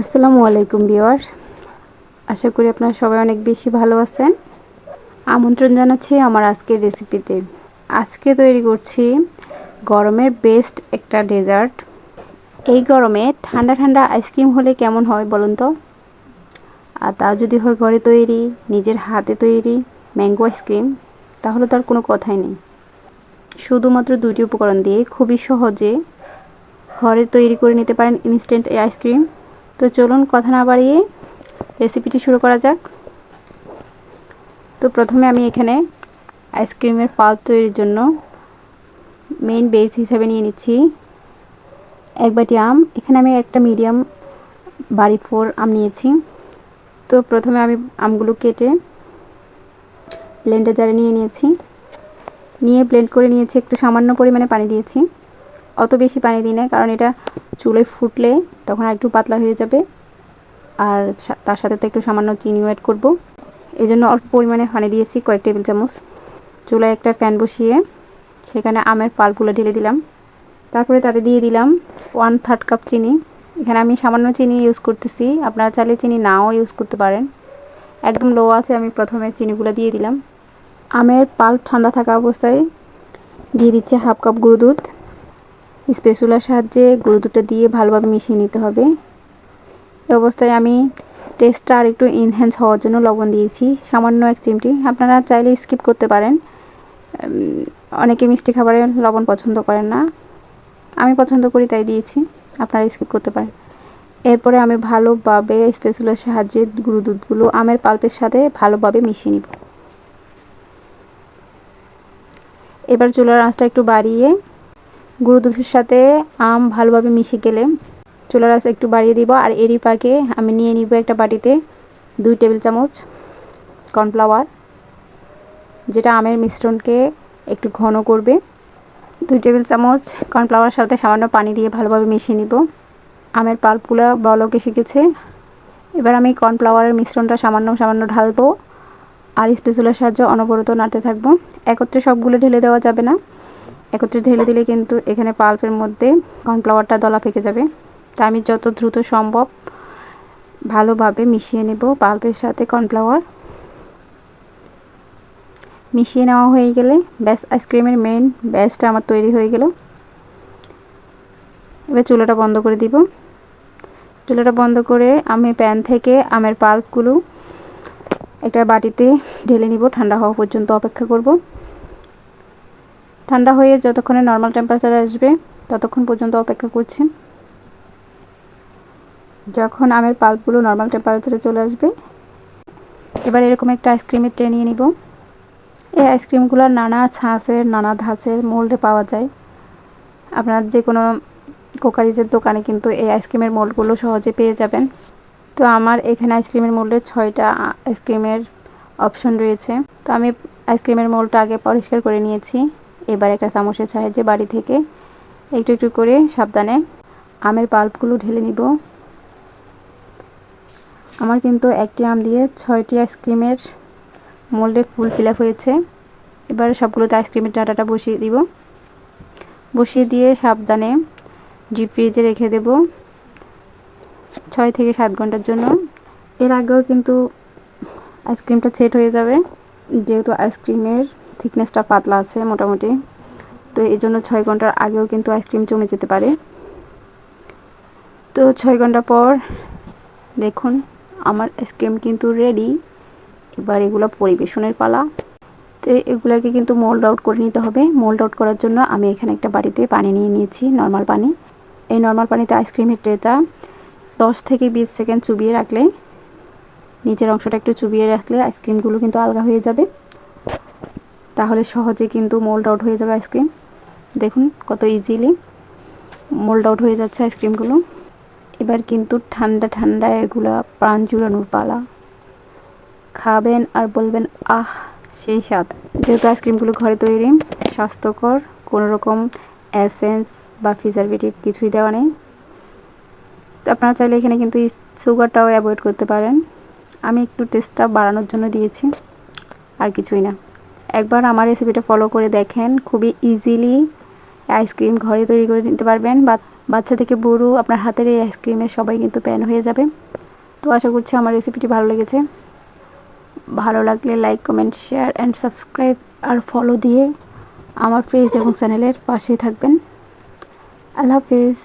আসসালামু আলাইকুম ভিওয়ার্স আশা করি আপনারা সবাই অনেক বেশি ভালো আছেন। আমন্ত্রণ জানাচ্ছি আমার আজকের রেসিপিতে। আজকে তৈরি করছি গরমের বেস্ট একটা ডেজার্ট। এই গরমে ঠান্ডা ঠান্ডা আইসক্রিম হলে কেমন হয় বলুন তো? আর তা যদি হয় ঘরে তৈরি, নিজের হাতে তৈরি ম্যাঙ্গো আইসক্রিম তাহলে তার কোনো কথাই নেই। শুধুমাত্র দুটি উপকরণ দিয়ে খুবই সহজে ঘরে তৈরি করে নিতে পারেন ইনস্ট্যান্ট এই আইসক্রিম তো চলুন কথা না বাড়িয়ে রেসিপিটি শুরু করা যাক। তো প্রথমে আমি এখানে আইসক্রিমের পাল্প তৈরির জন্য মেইন বেস হিসাবে নিয়ে নিচ্ছি। এক বাটি আম, এখানে আমি একটা মিডিয়াম বাড়ি ফোর আম নিয়েছি। তো প্রথমে আমি আমগুলো কেটে ব্লেন্ডার জারে নিয়ে নিয়েছি। নিয়ে ব্লেন্ড করে নিয়েছি, একটু সামান্য পরিমাণে পানি দিয়েছি। অত বেশি পানি দিই না, কারণ এটা চুলে ফুটলে তখন আর একটু পাতলা হয়ে যাবে। আর তার সাথে তো একটু সামান্য চিনিও অ্যাড করব। এই জন্য অল্প পরিমাণে পানি দিয়েছি, কয়েক টেবিল চামচ। চুলায় একটা প্যান বসিয়ে সেখানে আমের পালগুলো ঢেলে দিলাম। তারপরে তাতে দিয়ে দিলাম ওয়ান থার্ড কাপ চিনি। এখানে আমি সামান্য চিনি ইউজ করতেছি। আপনারা চাইলে চিনি নাও ইউজ করতে পারেন। একদম লো আছে, আমি প্রথমে চিনিগুলো দিয়ে দিলাম। আমের পাল ঠান্ডা থাকা অবস্থায় দিয়ে দিচ্ছে হাফ কাপ গুঁড়ো দুধ। স্পেসুলার সাহায্যে গুঁড়ো দুধটা দিয়ে ভালোভাবে মিশিয়ে নিতে হবে। এই অবস্থায় আমি টেস্টটা আর একটু ইনহ্যান্স হওয়ার জন্য লবণ দিয়েছি। সামান্য এক চিমটি। আপনারা চাইলে স্কিপ করতে পারেন। অনেকে মিষ্টি খাবারে লবণ পছন্দ করেন না। আমি পছন্দ করি, তাই দিয়েছি। আপনারা স্কিপ করতে পারেন। এরপরে আমি ভালোভাবে স্পেসুলার সাহায্যে গুঁড়ো দুধগুলো আমের পাল্পের সাথে ভালোভাবে মিশিয়ে নিব। এবার চুলার আঁচটা একটু বাড়িয়ে গুঁড়ো দুধের সাথে আম ভালোভাবে মিশে গেলে চুলার আঁচ একটু বাড়িয়ে দিব। আর এরই পাকে আমি নিয়ে নিব একটা বাটিতে দুই টেবিল চামচ কর্নফ্লাওয়ার, যেটা আমের মিশ্রণকে একটু ঘন করবে। দুই টেবিল চামচ কর্নফ্লাওয়ার সাথে সামান্য পানি দিয়ে ভালোভাবে মিশিয়ে নিব। আমের পাল্পগুলো বলকে শিখেছে এবার আমি কর্নফ্লাওয়ারের মিশ্রণটা সামান্য সামান্য ঢালবো। আর স্পেসুলার সাহায্যে অনবরত নাড়তে থাকব। একত্রে সবগুলো ঢেলে দেওয়া যাবে না। একত্রে ঢেলে দিলে কিন্তু এখানে পাল্পের মধ্যে কর্নফ্লাওয়ারটা দলা ফেঁকে যাবে। তা আমি যত দ্রুত সম্ভব ভালোভাবে মিশিয়ে নেব পাল্পের সাথে কর্নফ্লাওয়ার। মিশিয়ে নেওয়া হয়ে গেলে ব্যাস, আইসক্রিমের মেন ব্যাসটা আমার তৈরি হয়ে গেল। এবার চুলাটা বন্ধ করে দিব। চুলাটা বন্ধ করে আমি প্যান থেকে আমের পাল্পগুলো একটা বাটিতে ঢেলে নিব। ঠান্ডা হওয়া পর্যন্ত অপেক্ষা করব। ঠান্ডা হয়ে যতক্ষণে নর্মাল টেম্পারেচার আসবে, ততক্ষণ পর্যন্ত অপেক্ষা করছি। যখন আমের পাল্পগুলো নর্মাল টেম্পারেচারে চলে আসবে, এবার এরকম একটা আইসক্রিমের ট্রে নিয়ে নিব। এই আইসক্রিমগুলো নানা ছাঁচের, নানা ধাঁচের মোল্ডে পাওয়া যায়। আপনার যে কোনো কোকারিজের দোকানে কিন্তু এই আইসক্রিমের মোল্ডগুলো সহজে পেয়ে যাবেন। তো আমার এখানে আইসক্রিমের মোল্ডে ছয়টা আইসক্রিমের অপশন রয়েছে। তো আমি আইসক্রিমের মোল্ডটা আগে পরিষ্কার করে নিয়েছি। এবার একটা চামচের সাহায্যে বাড়ি থেকে একটু একটু করে সাবধানে আমের পাল্পগুলো ঢেলে নিব। আমার কিন্তু একটি আম দিয়ে ছয়টি আইসক্রিমের মোল্ডে ফুল ফিল হয়েছে। এবার সবগুলোতে আইসক্রিমের ডাটাটা বসিয়ে দিব। বসিয়ে দিয়ে সাবধানে ডিপ ফ্রিজে রেখে দেব ছয় থেকে সাত ঘণ্টার জন্য। এর আগেও কিন্তু আইসক্রিমটা সেট হয়ে যাবে। যেহেতু আইসক্রিমের থিকনেসটা পাতলা আছে মোটামুটি, তো এই জন্য ছয় ঘণ্টার আগেও কিন্তু আইসক্রিম জমে যেতে পারে। তো ছয় ঘণ্টা পর দেখুন, আমার আইসক্রিম কিন্তু রেডি এবার এগুলো পরিবেশনের পালা। তো এগুলোকে কিন্তু মোল্ড আউট করে নিতে হবে। মোল্ড আউট করার জন্য আমি এখানে একটা বাড়িতে পানি নিয়ে নিয়েছি নর্মাল পানি। এই নর্মাল পানিতে আইসক্রিমের ট্রেটা দশ থেকে বিশ সেকেন্ড চুবিয়ে রাখলে নিচের অংশটা একটু চুবিয়ে রাখলে আইসক্রিমগুলো কিন্তু আলগা হয়ে যাবে। তাহলে সহজে কিন্তু মোল্ড আউট হয়ে যাবে আইসক্রিম। দেখুন কত ইজিলি মোল্ড আউট হয়ে যাচ্ছে আইসক্রিমগুলো। এবার কিন্তু ঠান্ডা ঠান্ডা এগুলা প্রাণ জুড়ানোর পালা। খাবেন আর বলবেন, আহ, সেই স্বাদ। যেহেতু আইসক্রিমগুলো ঘরে তৈরি, স্বাস্থ্যকর কোনো রকম অ্যাসেন্স বা প্রিজারভেটিভ কিছুই দেওয়া নেই। তো আপনারা চাইলে এখানে কিন্তু সুগারটাও অ্যাভয়েড করতে পারেন। আমি একটু টেস্টটা বাড়ানোর জন্য দিয়েছি, আর কিছুই না। একবার আমার রেসিপিটা ফলো করে দেখেন, খুবই ইজিলি আইসক্রিম ঘরে তৈরি করে নিতে পারবেন, বা বাচ্চা থেকে বুড়ো আপনার হাতের এই আইসক্রিমের সবাই কিন্তু প্যান হয়ে যাবে। তো আশা করছি আমার রেসিপিটি ভালো লেগেছে। ভালো লাগলে like comment share and subscribe R follow দিয়ে আমার পেজ এবং চ্যানেলের পাশেই থাকবেন। আল্লাহ হাফিজ।